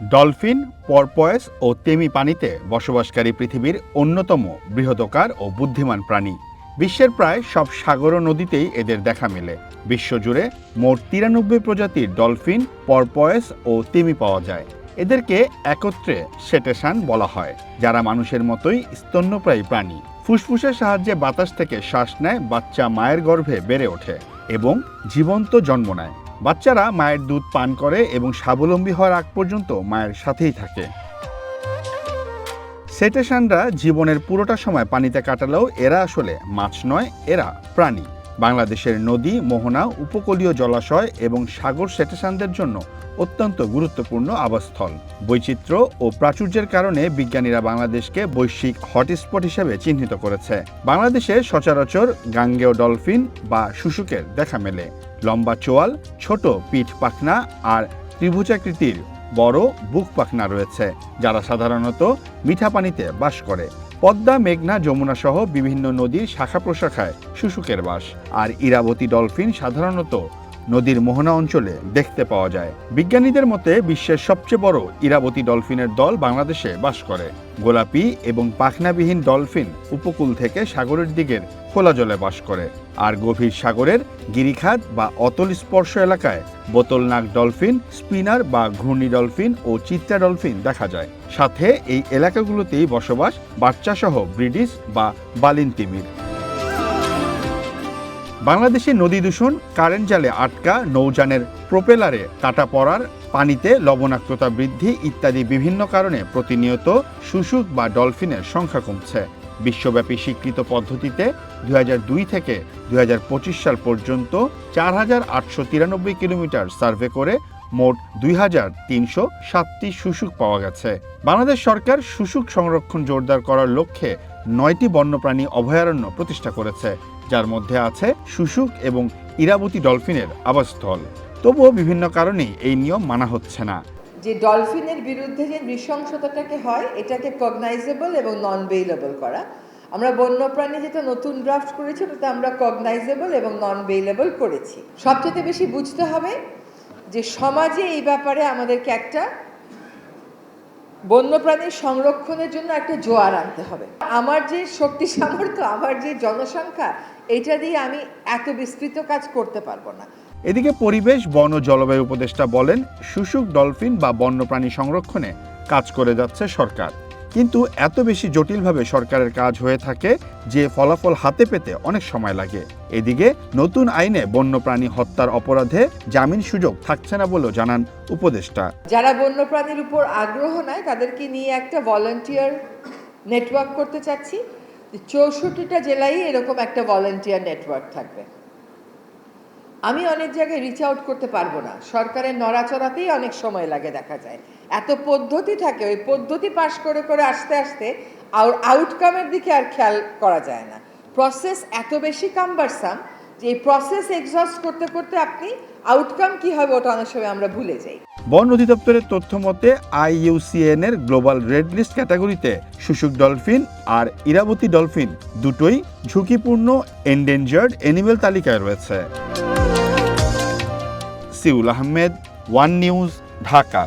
Dolphin, porpoise ও তেমি পানিতে বসবাসকারী পৃথিবীর অন্যতম বৃহদকার ও বুদ্ধিমান প্রাণী। বিশ্বের প্রায় সব সাগর ও নদীতেই এদের দেখা মেলে। বিশ্বজুড়ে মোট তিরানব্বই প্রজাতির ডলফিন, পরপয়েস ও তিমি পাওয়া যায়। এদেরকে একত্রে সেটেশান বলা হয়, যারা মানুষের মতোই স্তন্যপ্রায়ী প্রাণী। ফুসফুসের সাহায্যে বাতাস থেকে শ্বাস নেয় বাচ্চা মায়ের গর্ভে বেড়ে ওঠে এবং জীবন্ত জন্ম নেয়। বাচ্চারা মায়ের দুধ পান করে এবং স্বাবলম্বী হওয়ার আগ পর্যন্ত মায়ের সাথেই থাকে। সেটেশানরা জীবনের পুরোটা সময় পানিতে কাটালেও এরা আসলে মাছ নয়, এরা প্রাণী। বাংলাদেশের নদী, মোহনা, উপকূলীয় জলাশয় এবং সাগর সেটেশানদের জন্য অত্যন্ত গুরুত্বপূর্ণ আবাসস্থল। বৈচিত্র্য ও প্রাচুর্যের কারণে বিজ্ঞানীরা বাংলাদেশকে বৈশ্বিক হটস্পট হিসেবে চিহ্নিত করেছে। বাংলাদেশে সচরাচর গাঙ্গেয় ডলফিন বা শুশুকের দেখা মেলে। লম্বা চোয়াল, ছোট পিঠ পাখনা আর ত্রিভুজাকৃতির বড় বুক পাখনা রয়েছে, যারা সাধারণত মিঠা পানিতে বাস করে। পদ্মা, মেঘনা, যমুনা সহ বিভিন্ন নদীর শাখা প্রশাখায় শুশুকের বাস। আর ইরাবতী ডলফিন সাধারণত নদীর মোহনা অঞ্চলে দেখতে পাওয়া যায়। বিজ্ঞানীদের মতে বিশ্বের সবচেয়ে বড় ইরাবতী ডলফিনের দল বাংলাদেশে বাস করে। গোলাপি এবং পাখনাবিহীন ডলফিন উপকূল থেকে সাগরের দিকের খোলা জলে বাস করে। আর গভীর সাগরের গিরিখাত বা অতল স্পর্শ এলাকায় বোতলনাক ডলফিন, স্পিনার বা ঘূর্ণি ডলফিন ও চিত্রা ডলফিন দেখা যায়। সাথে এই এলাকাগুলোতেই বসবাস বাচ্চাসহ ব্রিডিশ বা বালিন তিমির। বাংলাদেশে নদী দূষণ, কারেন্ট জালে আটকা, নৌযানের প্রোপেলারে কাটা পড়ার, পানিতে লবণাক্ততা বৃদ্ধি ইত্যাদি বিভিন্ন কারণে প্রতিনিয়ত শুশুক বা ডলফিনের সংখ্যা কমছে। বিশ্বব্যাপী স্বীকৃত পদ্ধতিতে দুই হাজার দুই থেকে দুই হাজার পঁচিশ সাল পর্যন্ত চার হাজার আটশো তিরানব্বই কিলোমিটার সার্ভে করে মোট দুই হাজার তিনশো সাতটি শুশুক পাওয়া গেছে। বাংলাদেশ সরকার শুশুক সংরক্ষণ জোরদার করার লক্ষ্যে নয়টি বন্যপ্রাণী অভয়ারণ্য প্রতিষ্ঠা করেছে, যার মধ্যে আছে শুশুক এবং ইরাবতী ডলফিনের আবাসস্থল। তবুও বিভিন্ন কারণেই এই নিয়ম মানা হচ্ছে না। যে ডলফিনের বিরুদ্ধে যে নৃশংসতাটাকে হয়, এটাকে কগনাইজেবল এবং নন বেইলেবল করা। আমরা বন্যপ্রাণী যেটা নতুন ড্রাফট করেছি, ওটাতে আমরা কগনাইজেবল এবং নন বেইলেবল করেছি। সবচেয়ে বেশি বুঝতে হবে যে সমাজে এই ব্যাপারে আমাদেরকে একটা বন্যপ্রাণীর সংরক্ষণের জন্য একটা জোয়ার আনতে হবে। আমার যে শক্তি সামর্থ্য, আমার যে জনসংখ্যা, এটা দিয়ে আমি এত বিস্তৃত কাজ করতে পারব না। এদিকে পরিবেশ, বন ও জলবায়ু উপদেষ্টা বলেন, শুশুক ডলফিন বা বন্যপ্রাণী সংরক্ষণে কাজ করে যাচ্ছে সরকার। কিন্তু এত বেশি জটিলভাবে সরকারের কাজ হয়ে থাকে যে ফলাফল হাতে পেতে অনেক সময় লাগে। এদিকে নতুন আইনে বন্যপ্রাণী হত্যার অপরাধে জামিন সুযোগ থাকছে না বলেও জানান উপদেষ্টা। যারা বন্যপ্রাণীর উপর আগ্রহ নেয় তাদেরকে নিয়ে একটা ভলেন্টিয়ার নেটওয়ার্ক করতে চাচ্ছি। চৌষট্টিটা জেলায় এরকম একটা ভলেন্টিয়ার নেটওয়ার্ক থাকবে। আমি অনেক জায়গায় রিচ আউট করতে পারব না। সরকারের নড়াচড়াতেই অনেক সময় লাগে দেখা যায়। এত পদ্ধতি থাকে, ওই পদ্ধতি পাশ করে করে আস্তে আস্তে আর আউটকামের দিকে আর খেয়াল করা যায় না। প্রসেস এত বেশি কাম্বারসাম যে এই প্রসেস এক্সস্ট করতে করতে আপনি আউটকাম কি হবে ওটা অনেক সময় আমরা ভুলে যাই। বন অধিদপ্তরের তথ্য মতে আইইউসিএন এর গ্লোবাল রেড লিস্ট ক্যাটাগরিতে শুশুক ডলফিন আর ইরাবতী ডলফিন দুটোই ঝুঁকিপূর্ণ এন্ডেঞ্জার্ড অ্যানিমেল তালিকায় রয়েছে। Seoul Ahmed one news Dhaka